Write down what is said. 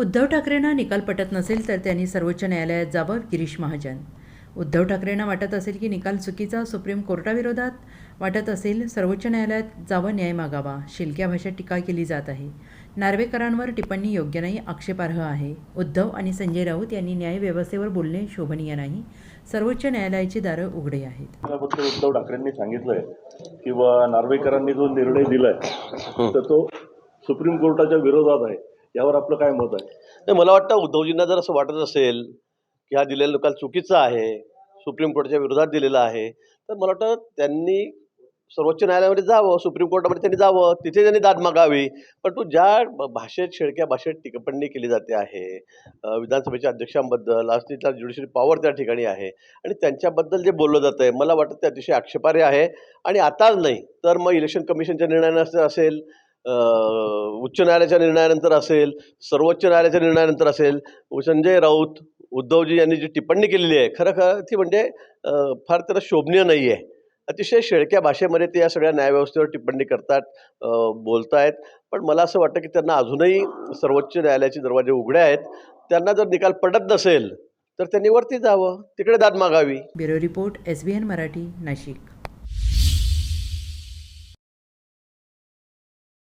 उद्धव ठाकरेंना निकाल पटत नसेल तर त्यांनी सर्वोच्च न्यायालयात जावं गिरीश महाजन. उद्धव ठाकरेंना वाटत असेल की निकाल चुकीचा सुप्रीम कोर्टाविरोधात वाटत असेल सर्वोच्च न्यायालयात जावं न्याय मागावा. शिलक्या भाषेत टीका केली जात आहे. नार्वेकरांवर टिप्पणी योग्य नाही आक्षेपार्ह आहे. उद्धव आणि संजय राऊत यांनी न्यायव्यवस्थेवर बोलणे शोभनीय नाही. सर्वोच्च न्यायालयाची दारं उघडे आहेत. उद्धव ठाकरेंनी सांगितलंय किंवा नार्वेकरांनी जो निर्णय दिलाय तर तो सुप्रीम कोर्टाच्या विरोधात आहे. यावर आपलं काय मत आहे? नाही मला वाटतं उद्धवजींना जर असं वाटत असेल की हा दिलेला निकाल चुकीचा आहे सुप्रीम कोर्टाच्या विरोधात दिलेला आहे तर मला वाटतं त्यांनी सर्वोच्च न्यायालयामध्ये जावं सुप्रीम कोर्टामध्ये त्यांनी जावं तिथे त्यांनी दाद मागावी. परंतु ज्या भाषेत शेळक्या भाषेत टिप्पणी केली जाते आहे विधानसभेच्या अध्यक्षांबद्दल आज तिथला ज्युडिशरी पॉवर त्या ठिकाणी आहे आणि त्यांच्याबद्दल जे बोललं जातं आहे मला वाटतं ते अतिशय आक्षेपार्ह आहे. आणि आताच नाही तर मग इलेक्शन कमिशनच्या निर्णयानं असेल उच्च न्यायालयाच्या निर्णयानंतर असेल सर्वोच्च न्यायालयाच्या निर्णयानंतर असेल संजय राऊत उद्धवजी यांनी जी टिप्पणी केलेली आहे खरं खरं ती म्हणजे फार त्याला शोभनीय नाही आहे. अतिशय शेळक्या भाषेमध्ये ते या सगळ्या न्यायव्यवस्थेवर टिप्पणी करतात बोलत बोलतायत. पण मला असं वाटतं की त्यांना अजूनही सर्वोच्च न्यायालयाचे दरवाजे उघडे आहेत. त्यांना जर निकाल पडत नसेल तर त्यांनी वरती जावं तिकडे दाद मागावी. Bureau report S B N Marathi Nashik.